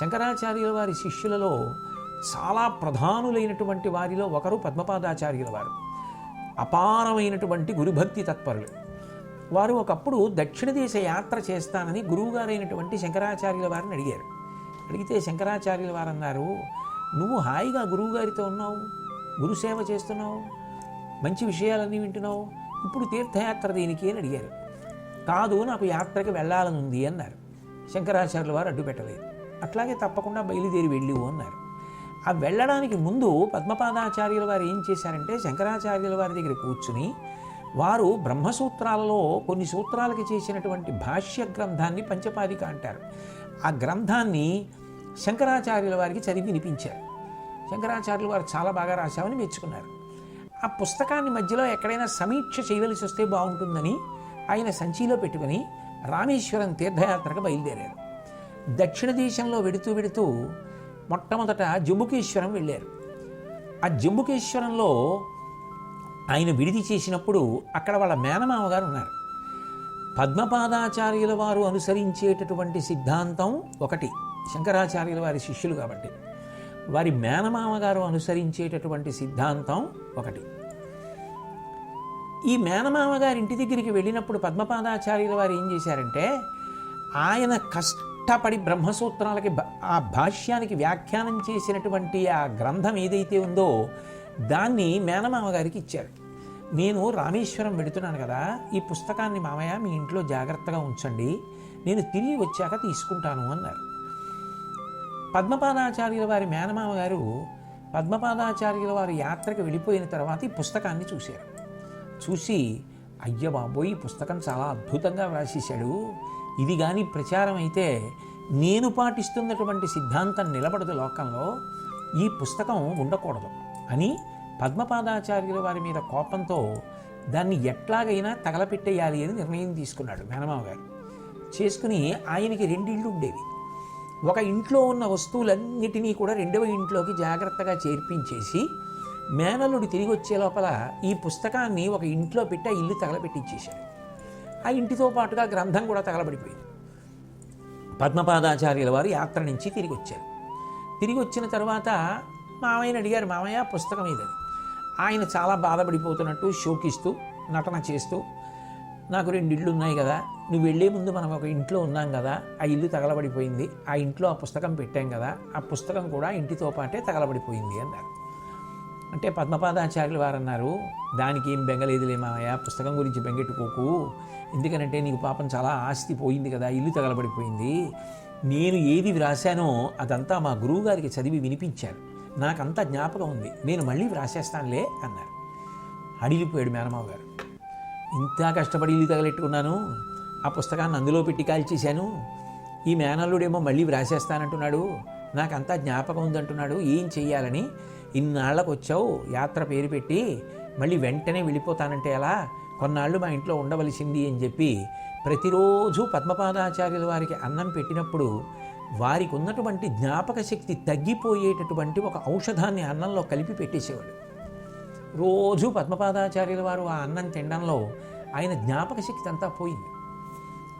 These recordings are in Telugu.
శంకరాచార్యుల వారి శిష్యులలో చాలా ప్రధానులైనటువంటి వారిలో ఒకరు పద్మపాదాచార్యుల వారు. అపారమైనటువంటి గురుభక్తి తత్పరులు. వారు ఒకప్పుడు దక్షిణ దేశ యాత్ర చేస్తానని గురువుగారైనటువంటి శంకరాచార్యుల వారిని అడిగారు. అడిగితే శంకరాచార్యుల వారు అన్నారు నువ్వు హాయిగా గురువుగారితో ఉన్నావు గురుసేవ చేస్తున్నావు మంచి విషయాలన్నీ వింటున్నావు ఇప్పుడు తీర్థయాత్ర దేనికి? అని అడిగారు. కాదు నాకు యాత్రకి వెళ్ళాలని ఉంది అన్నారు. శంకరాచార్యుల వారు అడ్డు పెట్టలేదు అట్లాగే తప్పకుండా బయలుదేరి వెళ్ళివు అన్నారు. ఆ వెళ్ళడానికి ముందు పద్మపాదాచార్యుల వారు ఏం చేశారంటే శంకరాచార్యుల వారి దగ్గర కూర్చుని వారు బ్రహ్మసూత్రాలలో కొన్ని సూత్రాలకి చేసినటువంటి భాష్య గ్రంథాన్ని పంచపాదిక అంటారు ఆ గ్రంథాన్ని శంకరాచార్యుల వారికి చదివి వినిపించారు. శంకరాచార్యులు వారు చాలా బాగా రాశామని మెచ్చుకున్నారు. ఆ పుస్తకాన్ని మధ్యలో ఎక్కడైనా సమీక్ష చేయవలసి వస్తే బాగుంటుందని ఆయన సంచిలో పెట్టుకుని రామేశ్వరం తీర్థయాత్రకు బయలుదేరారు. దక్షిణ దేశంలో వెడుతూ వెడుతూ మొట్టమొదట జంబుకేశ్వరం వెళ్ళారు. ఆ జంబుకేశ్వరంలో ఆయన విడిది చేసినప్పుడు అక్కడ వాళ్ళ మేనమామ గారు ఉన్నారు. పద్మపాదాచార్యుల వారు అనుసరించేటటువంటి సిద్ధాంతం ఒకటి. శంకరాచార్యుల వారి శిష్యులు కాబట్టి. వారి మేనమామ గారు అనుసరించేటటువంటి సిద్ధాంతం ఒకటి. ఈ మేనమామ గారి ఇంటి దగ్గరికి వెళ్ళినప్పుడు పద్మపాదాచార్యుల వారు ఏం చేశారంటే ఆయన కష్ట కష్టపడి బ్రహ్మసూత్రాలకి ఆ భాష్యానికి వ్యాఖ్యానం చేసినటువంటి ఆ గ్రంథం ఏదైతే ఉందో దాన్ని మేనమామ గారికి ఇచ్చారు. నేను రామేశ్వరం వెడుతున్నాను కదా ఈ పుస్తకాన్ని మామయ్య మీ ఇంట్లో జాగ్రత్తగా ఉంచండి నేను తిరిగి వచ్చాక తీసుకుంటాను అన్నారు. పద్మపాదాచార్యుల వారి మేనమామ గారు పద్మపాదాచార్యుల వారి యాత్రకు వెళ్ళిపోయిన తర్వాత ఈ పుస్తకాన్ని చూశారు. చూసి అయ్య బాబోయ్ ఈ పుస్తకం చాలా అద్భుతంగా వ్రాసేశాడు. ఇది కానీ ప్రచారం అయితే నేను పాటిస్తున్నటువంటి సిద్ధాంతం నిలబడదు లోకంలో ఈ పుస్తకం ఉండకూడదు అని పద్మపాదాచార్యుల వారి మీద కోపంతో దాన్ని ఎట్లాగైనా తగలపెట్టేయాలి అని నిర్ణయం తీసుకున్నాడు మేనమామ గారు. చేసుకుని ఆయనకి రెండిళ్ళు ఉండేవి. ఒక ఇంట్లో ఉన్న వస్తువులన్నిటినీ కూడా రెండవ ఇంట్లోకి జాగ్రత్తగా చేర్పించేసి మేనల్లుడు తిరిగి వచ్చే లోపల ఈ పుస్తకాన్ని ఒక ఇంట్లో పెట్టి ఆ ఇల్లు తగలపెట్టించేశాడు ఆ ఇంటితో పాటుగా గ్రంథం కూడా తగలబడిపోయింది. పద్మపాదాచార్యుల వారు యాత్ర నుంచి తిరిగి వచ్చారు. తిరిగి వచ్చిన తర్వాత మామయ్యని అడిగారు మామయ్య పుస్తకం ఇది ఆయన చాలా బాధపడిపోతున్నట్టు శోకిస్తూ నటన చేస్తూ నాకు రెండు ఇళ్ళు ఉన్నాయి కదా నువ్వు వెళ్ళే ముందు మనం ఒక ఇంట్లో ఉన్నాం కదా ఆ ఇల్లు తగలబడిపోయింది ఆ ఇంట్లో ఆ పుస్తకం పెట్టాం కదా ఆ పుస్తకం కూడా ఇంటితో పాటే తగలబడిపోయింది అన్నారు. అంటే పద్మపాదాచార్యులు వారు అన్నారు దానికి ఏం బెంగలేదులేమాయా పుస్తకం గురించి బెంగెట్టుకోకు. ఎందుకనంటే నీకు పాపం చాలా ఆస్తి పోయింది కదా ఇల్లు తగలబడిపోయింది. నేను ఏది వ్రాశానో అదంతా మా గురువు గారికి చదివి వినిపించాను నాకంతా జ్ఞాపకం ఉంది. నేను మళ్ళీ వ్రాసేస్తానులే అన్నారు. అడిగిపోయాడు మేనమావ గారు ఇంత కష్టపడి ఇల్లు తగలెట్టుకున్నాను ఆ పుస్తకాన్ని అందులో పెట్టి కాల్చేశాను. ఈ మేనల్లుడేమో మళ్ళీ వ్రాసేస్తానంటున్నాడు. నాకంతా జ్ఞాపకం ఉందంటున్నాడు. ఏం చెయ్యాలని ఇన్నాళ్ళకు వచ్చావు యాత్ర పేరు పెట్టి మళ్ళీ వెంటనే వెళ్ళిపోతానంటే ఎలా? కొన్నాళ్ళు మా ఇంట్లో ఉండవలసింది అని చెప్పి ప్రతిరోజు పద్మపాదాచార్యుల వారికి అన్నం పెట్టినప్పుడు వారికి ఉన్నటువంటి జ్ఞాపక శక్తి తగ్గిపోయేటటువంటి ఒక ఔషధాన్ని అన్నంలో కలిపి పెట్టేసేవాడు. రోజు పద్మపాదాచార్యుల వారు ఆ అన్నం తినడంలో ఆయన జ్ఞాపక శక్తి అంతా పోయింది.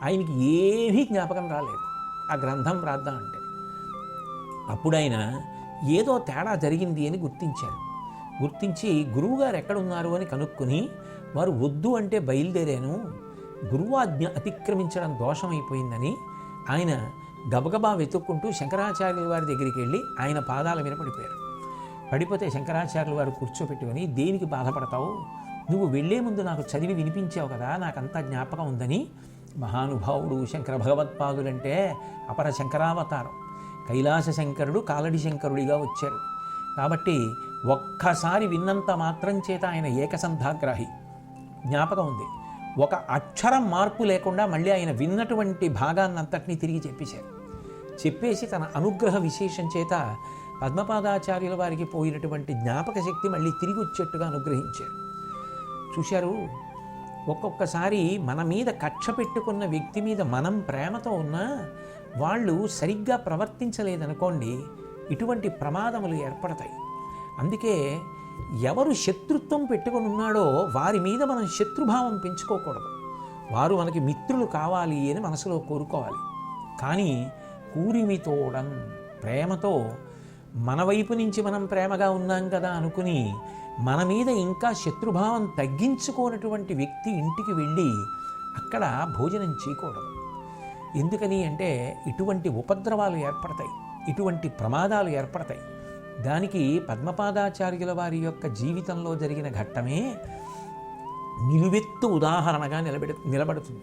ఆయనకి ఏమీ జ్ఞాపకం రాలేదు. ఆ గ్రంథం రాద్దాం అంటే అప్పుడైనా ఏదో తేడా జరిగింది అని గుర్తించారు. గుర్తించి గురువుగారు ఎక్కడున్నారు అని కనుక్కొని వారు వద్దు అంటే బయలుదేరాను. గురువాజ్ఞ అతిక్రమించడం దోషమైపోయిందని ఆయన గబగబా వెతుక్కుంటూ శంకరాచార్యుల వారి దగ్గరికి వెళ్ళి ఆయన పాదాల మీద పడిపోయారు. పడిపోతే శంకరాచార్యుల వారు కూర్చోపెట్టుకొని దేనికి బాధపడతావు? నువ్వు వెళ్ళే ముందు నాకు చదివి వినిపించావు కదా నాకంతా జ్ఞాపకం ఉందని మహానుభావుడు శంకర భగవత్పాదులంటే అపర శంకరావతారం. కైలాస శంకరుడు కాలడి శంకరుడిగా వచ్చారు. కాబట్టి ఒక్కసారి విన్నంత మాత్రం చేత ఆయన ఏకసంధాగ్రాహి. జ్ఞాపకం ఉంది. ఒక అక్షరం మార్పు లేకుండా మళ్ళీ ఆయన విన్నటువంటి భాగాన్నంతటినీ తిరిగి చెప్పేశారు. చెప్పేసి తన అనుగ్రహ విశేషం చేత పద్మపాదాచార్యుల వారికి పోయినటువంటి జ్ఞాపక శక్తి మళ్ళీ తిరిగి వచ్చేట్టుగా అనుగ్రహించారు. చూశారు? ఒక్కొక్కసారి మన మీద కక్ష పెట్టుకున్న వ్యక్తి మీద మనం ప్రేమతో ఉన్నా వాళ్ళు సరిగ్గా ప్రవర్తించలేదనుకోండి ఇటువంటి ప్రమాదములు ఏర్పడతాయి. అందుకే ఎవరు శత్రుత్వం పెట్టుకొని ఉన్నాడో వారి మీద మనం శత్రుభావం పెంచుకోకూడదు. వారు మనకి మిత్రులు కావాలి అని మనసులో కోరుకోవాలి. కానీ కూరిమితోడం ప్రేమతో మన వైపు నుంచి మనం ప్రేమగా ఉన్నాం కదా అనుకుని మన మీద ఇంకా శత్రుభావం తగ్గించుకోనటువంటి వ్యక్తి ఇంటికి వెళ్ళి అక్కడ భోజనం చేయకూడదు. ఎందుకని అంటే ఇటువంటి ఉపద్రవాలు ఏర్పడతాయి ఇటువంటి ప్రమాదాలు ఏర్పడతాయి. దానికి పద్మపాదాచార్యుల వారి యొక్క జీవితంలో జరిగిన ఘట్టమే నిలువెత్తు ఉదాహరణగా నిలబెడు నిలబడుతుంది.